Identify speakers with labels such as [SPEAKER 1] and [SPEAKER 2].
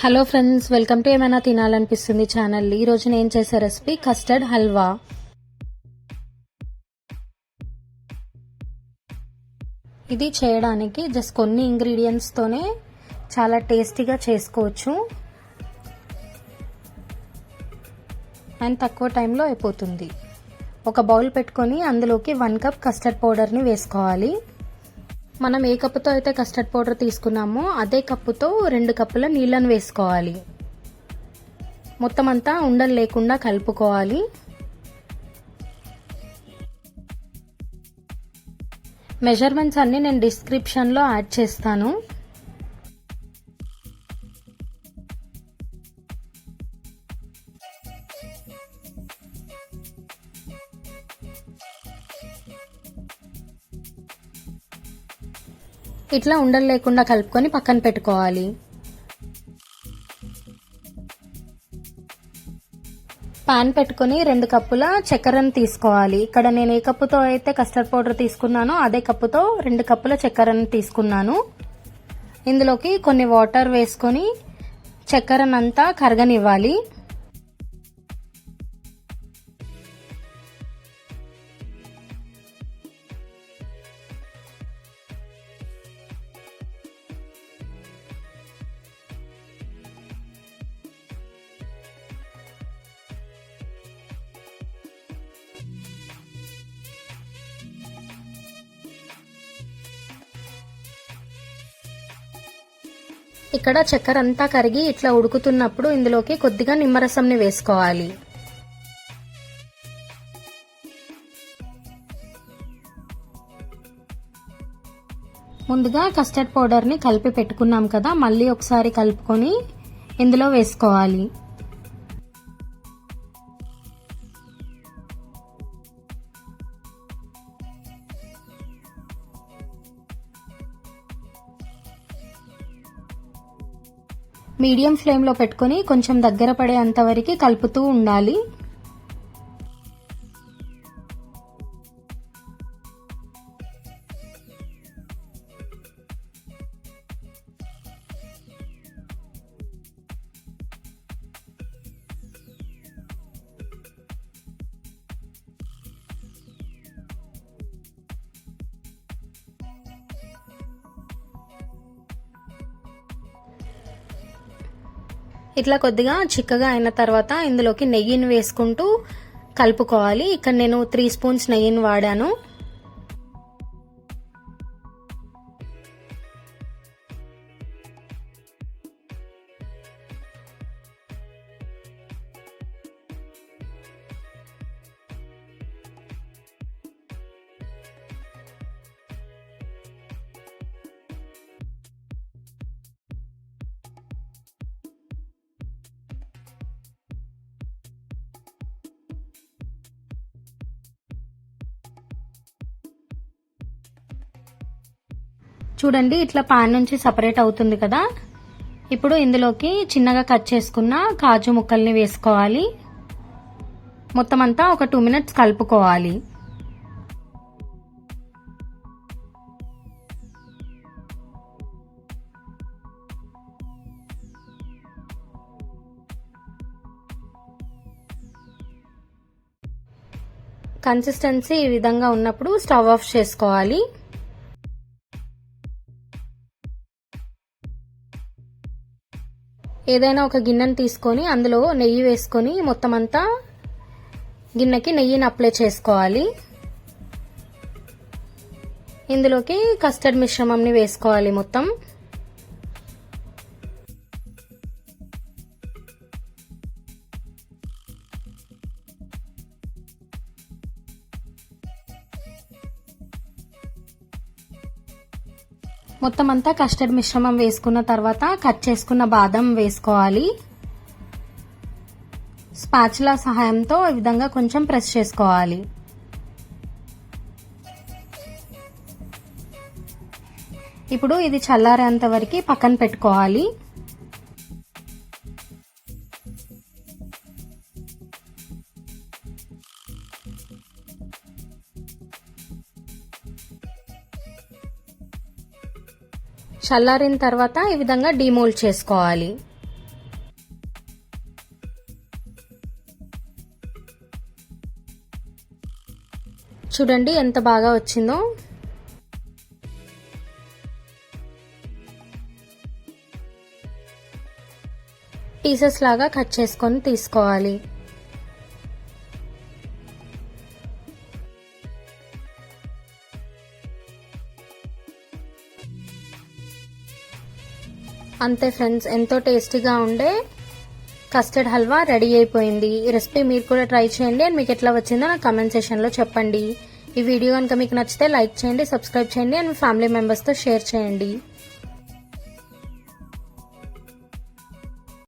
[SPEAKER 1] Hello friends welcome to ఏమైనా తినాలనిపిస్తుంది channel ఈ రోజు నేను చేసే రెసిపీ కస్టర్డ్ హల్వా ఇది చేయడానికి జస్ట్ కొన్ని ఇంగ్రీడియంట్స్తోనే చాలా టేస్టీగా చేసుకోవచ్చు. అండ్ తక్కువ టైంలో అయిపోతుంది. ఒక బౌల్ పెట్టుకొని అందులోకి వన్ కప్ కస్టర్డ్ పౌడర్ని వేసుకోవాలి. మనం ఏ కప్పుతో అయితే కస్టర్డ్ పౌడర్ తీసుకున్నామో అదే కప్పుతో రెండు కప్పుల నీళ్ళను వేసుకోవాలి. మొత్తం అంతా ఉండలు లేకుండా కలుపుకోవాలి. మెజర్మెంట్స్ అన్నీ నేను డిస్క్రిప్షన్లో యాడ్ చేస్తాను. ఇట్లా ఉండలు లేకుండా కలుపుకొని పక్కన పెట్టుకోవాలి. పాన్ పెట్టుకొని రెండు కప్పుల చక్కెరను తీసుకోవాలి. ఇక్కడ నేను ఏ కప్పుతో అయితే కస్టర్డ్ పౌడర్ తీసుకున్నానో అదే కప్పుతో రెండు కప్పుల చక్కెరను తీసుకున్నాను. ఇందులోకి కొన్ని వాటర్ వేసుకొని చక్కెరనంతా కరగనివ్వాలి. ఇక్కడ చక్కెర అంతా కరిగి ఇట్లా ఉడుకుతున్నప్పుడు ఇందులోకి కొద్దిగా నిమ్మరసంని వేసుకోవాలి. ముందుగా కస్టర్డ్ పౌడర్ని కలిపి పెట్టుకున్నాం కదా మళ్ళీ ఒకసారి కలుపుకొని ఇందులో వేసుకోవాలి. మీడియం ఫ్లేమ్లో పెట్టుకొని కొంచెం దగ్గర పడేంత వరకు కలుపుతూ ఉండాలి. ఇట్లా కొద్దిగా చిక్కగా అయిన తర్వాత ఇందులోకి నెయ్యిని వేసుకుంటూ కలుపుకోవాలి. ఇక్కడ నేను త్రీ స్పూన్స్ నెయ్యిని వాడాను. చూడండి ఇట్లా పాన్ నుంచి సపరేట్ అవుతుంది కదా. ఇప్పుడు ఇందులోకి చిన్నగా కట్ చేసుకున్న కాజు ముక్కల్ని వేసుకోవాలి. మొత్తం అంతా ఒక టూ మినిట్స్ కలుపుకోవాలి. కన్సిస్టెన్సీ ఈ విధంగా ఉన్నప్పుడు స్టవ్ ఆఫ్ చేసుకోవాలి. ఏదైనా ఒక గిన్నెను తీసుకొని అందులో నెయ్యి వేసుకొని మొత్తం అంతా గిన్నెకి నెయ్యిని అప్లై చేసుకోవాలి. ఇందులోకి కస్టర్డ్ మిశ్రమంని వేసుకోవాలి మొత్తం. మొత్తం అంతా కస్టర్డ్ మిశ్రమం వేసుకున్న తర్వాత కట్ చేసుకున్న బాదం వేసుకోవాలి. స్పాచులా సహాయంతో ఈ విధంగా కొంచెం ప్రెస్ చేసుకోవాలి. ఇప్పుడు ఇది చల్లారేంత వరకు పక్కన పెట్టుకోవాలి. చల్లారిన తర్వాత ఈ విధంగా డీమోల్డ్ చేసుకోవాలి. చూడండి ఎంత బాగా వచ్చిందో. పీసెస్ లాగా కట్ చేసుకొని తీసుకోవాలి. అంతే ఫ్రెండ్స్ ఎంతో టేస్టీగా ఉండే కస్టర్డ్ హల్వా రెడీ అయిపోయింది. ఈ రెసిపీ మీరు కూడా ట్రై చేయండి అండ్ మీకు ఎట్లా వచ్చిందో నాకు కమెంట్ సెషన్లో చెప్పండి. ఈ వీడియో కనుక మీకు నచ్చితే లైక్ చేయండి సబ్స్క్రైబ్ చేయండి అండ్ మీ ఫ్యామిలీ మెంబర్స్తో షేర్ చేయండి.